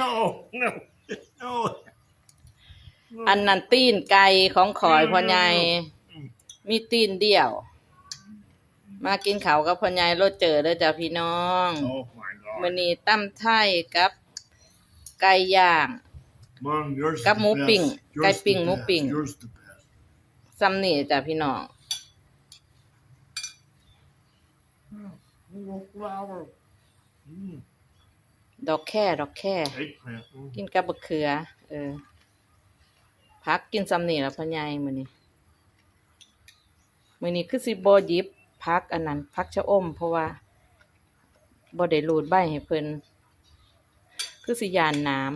No, no, no. อันนั้นตีนไก่ของขอยพ่อใหญ่มีตีนเดียว มากินข้าวกับพ่อใหญ่รถเจอเด้อจ้ะพี่น้อง Oh my god. มื้อนี้ตำไทยกับ ไก่ย่าง Mom, yours กับ the หมูปิ้ง best. ไก่ Yours ปิ้ง the หมู best. ปิ้ง Yours the best. ซ้ำนี่จ้ะพี่น้อง Little flower. Mm. ดอกแค่ดอกแค่ Eggplant. Mm. กินกับบักเขือ เออพักกินซ้ำนี่แล้วพ่อใหญ่มื้อนี้มื้อนี้คือสิบ่หยิบพักอันนั้นพักชะอม เพราะว่าบ่ได้รูดใบให้เพิ่นคือสิยานน้ำ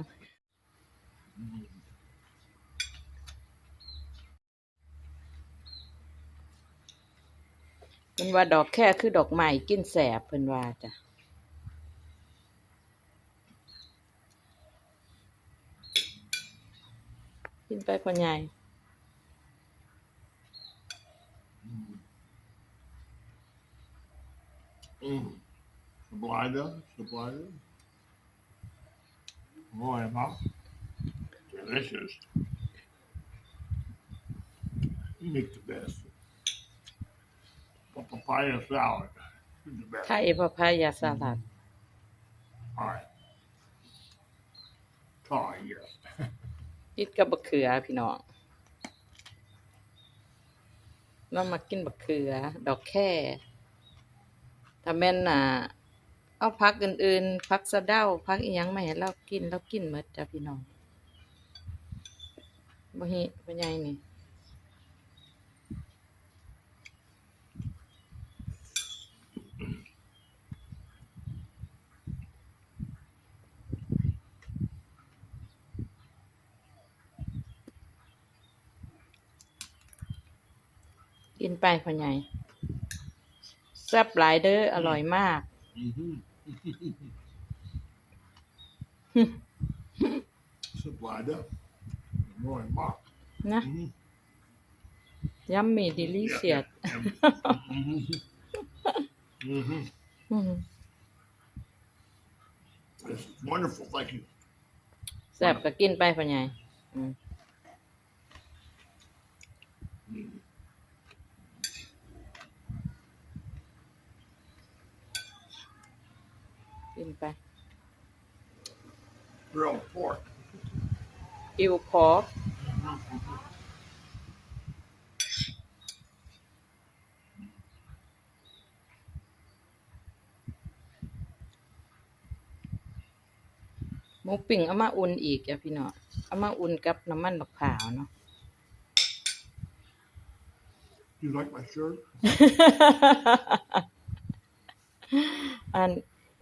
เพิ่นว่าดอกแค่คือดอกไม้กินแสบเพิ่นว่าจ้ะ กินไปพ่อใหญ่ Mm. Sublida, sublida. Boy, mom. Delicious. You make the best. A papaya salad. is the best. ไทยพะพายาสลัด All right. Try yes. อิดกับบักเขือพี่น้องเรามากินบักเขือ ดอกแค่ถ้าแม่นน่ะ เอาพักอื่นๆพักสะเด้าพักอีหยังไม่ให้เรากินเรากินหมดจ้ะพี่น้องบ่ฮิบ่ใหญ่นี่ กินไปพ่อใหญ่แซ่บหลายเด้ออร่อยมาก สุดหวายเด้ออร่อยมากนะยัมมี่ดิลี่เซียดแซ่บก็กินไปพ่อใหญ่อื นไป Grilled pork. อิวพอร์ก หมูปิ่งเอามาอุ่นอีกจ้ะพี่น้องเอามาอุ่นกับน้ำมันบักผาวเนาะ Do you like my shirt? อัน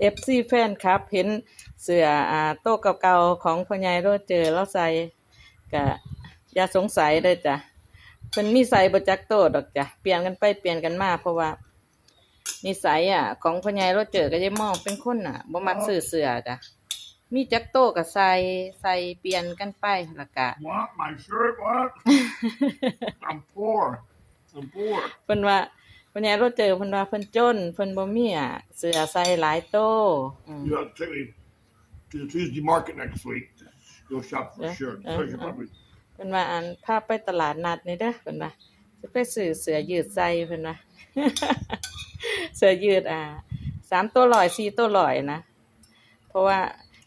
เอฟซีแฟนครับ เห็นเสื้ออ่าโต๊ะเก่าๆของพ่อใหญ่โรเจอแล้วใส่กะอย่าสงสัยเลยจ้ะเพิ่นมีใส่บ่จักโต๊ะดอกจ้ะเปลี่ยนกันไปเปลี่ยนกันมาเพราะว่านิสัยอะ ของพ่อใหญ่โรเจอก็จะมองเป็นคนอะบ่มักซื้อเสื้อจ้ะมีจักโต๊ะก็ใส่ใส่เปลี่ยนกันไปและกะ What? My shirt? What? I'm poor. I'm poor. เพิ่นว่า พ่อใหญ่โรเจอเพิ่นว่าเพิ่นจนเพิ่นบ่มีอะเสื้อใส่หลายโต๊ะอืม You got to take me to the Tuesday market next week. Go shop for Yeah, a shirt. yeah, So you yeah. probably เพิ่นว่าอันพาไปตลาดนัดนี่เด้อเพิ่นว่าสิไปซื้อเสื้อยืดใส่เพิ่นว่า เสื้อยืดอ่าสามตัวร้อยสี่ตัวร้อยนะ เพราะว่า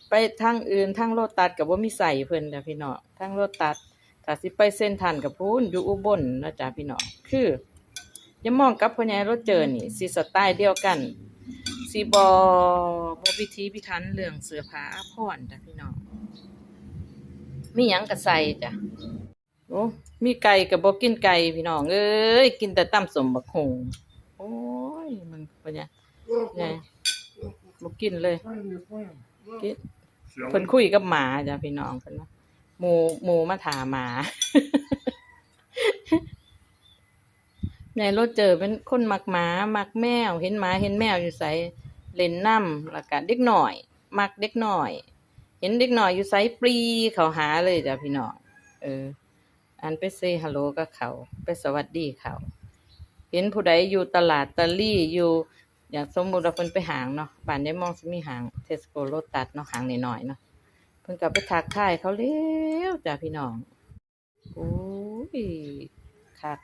ไปทางอื่นทางโลตัสก็บ่มีใส่เพิ่นจ้ะพี่น้องทางโลตัสถ้าสิไปเส้นทันกับพูนอยู่อุบลเนาะจ้ะพี่น้องคือ อย่ามองกับพ่อใหญ่รถเจอนี่สิสไตล์เดียวกันสิบ่บ่พิธีพิถันเรื่องเสื้อผ้าอาภรณ์จ้ะพี่น้องมีหยังก็ใส่จ้ะโอ้มีไก่กับบ่กินไก่พี่น้องเอ้ยกินแต่ตำสมบักหงโอ้ยมันเป็นไง look, ไง look, บ่กินเลย find your friend. Look. กิน Silly. เพิ่นคุยกับหมาจ้ะพี่น้องเพิ่นว่าหมูหมูมาถามหมา ในรถเจอเป็นคนมักหมามักแมว เห็นหมาเห็นแมวอยู่ไสเล่นน้ำแล้วก็เด็กหน่อย มักเด็กหน่อย เห็นเด็กหน่อยอยู่ไสปรีเขาหาเลยจ้ะพี่น้องเออ อันไปเซฮัลโหลกับเขา ไปสวัสดีเขา เห็นผู้ใดอยู่ตลาดตะลี่อยู่ อย่างสมมุติว่าเพิ่นไปหางเนาะบ้านยายมองสมีหางเทสโกโลตัสเนาะหางน้อยๆเนาะเพิ่นก็ไปทักทายเขาแล้วจ้ะพี่น้องโอ้ยคัก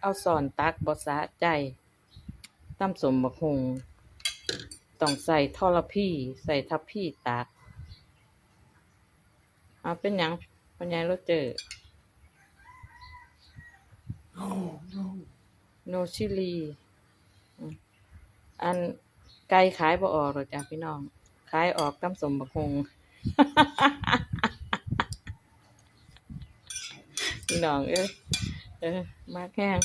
เอาสอนตักบ่สะใจตำสมบักฮงต้องใส่ทอระพี่ ใส่ทับพี่ตักเอาเป็นยังปัญญารเจอ No, no. โนชิลี อันไก่ขายบ่ออกหรอจ้ะพี่น้อง ขายออกตำสมบักฮงพี่น้องเอ้ย เออ มากแห้ง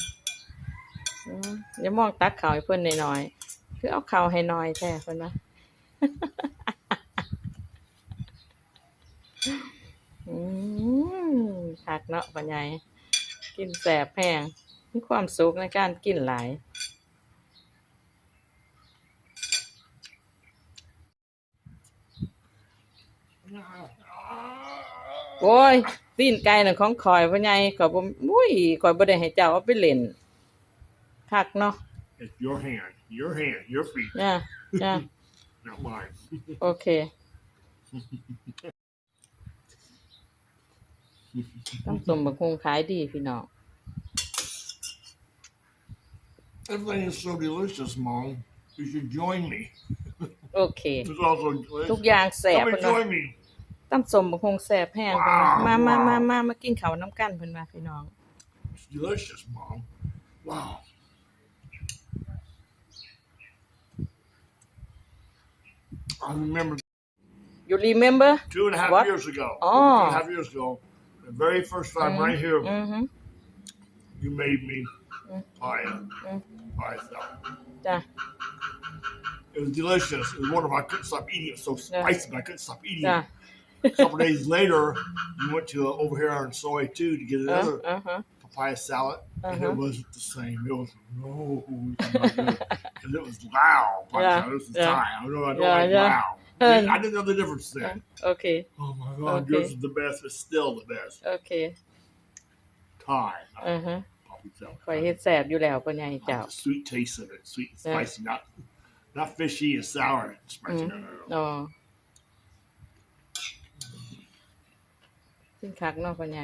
อย่ามองตักเข่าให้เพิ่อนหน่อยๆคือเอาเข่าให้หน่อยแท้เพิ่อนว่าอืมคักเนาะปัญญายกินแสบแพงมีความสุขในการกินหลาย โอ้ยตีนไก่น่ะของข่อยพ่อใหญ่ข่อยบ่อุ้ยข่อยบ่ได้ให้เจ้าเอาไปเล่นคักเนาะ It's your hand, your hand, your feet, จ้าจ้า not mine. โอเค ต้องสมบักคงขายดีพี่น้อง Everything is so delicious, Mom. You should join me. โอเค It's also delicious. ทุกอย่างแสบ Come เพิ่ and นว่า join me. ตำสมบักคงแสบแห้งเพิ่นว่ามามามามามากินข้าวน้ำกันเพิ่นว่าพี่น้อง It's delicious, Mom. Wow. I remember you remember two and a half What? years ago. Oh. Two and a half years ago. The very first time right here, อือฮึ you made me Mm. pie, Mm. pie salad. จ้ะ It was delicious. It was one of I couldn't stop eating. It was so Yeah. spicy, but I couldn't stop eating จ้ะ it. A couple days later, you went to uh, over here on Soy too to get เออ another อ่าฮะ papaya salad, and Uh-huh. it wasn't the same. It was no, because it was loud. Papaya Yeah, salad. This is yeah. Thai. I don't know. I don't Yeah, like yeah. loud. Um, I didn't know the difference then. โอเค Oh my god, Okay. yours is the best. It's still the best. โอเค Thai. อือฮะ Papaya salad. ข่อยเฮ็ดแสบอยู่แล้วพ่อใหญ่ I เจ้า like the sweet taste of it, sweet and Yeah. spicy, not not fishy and sour and spicy. Mm. No, no, no. ขึ้นคักนอกปัญญา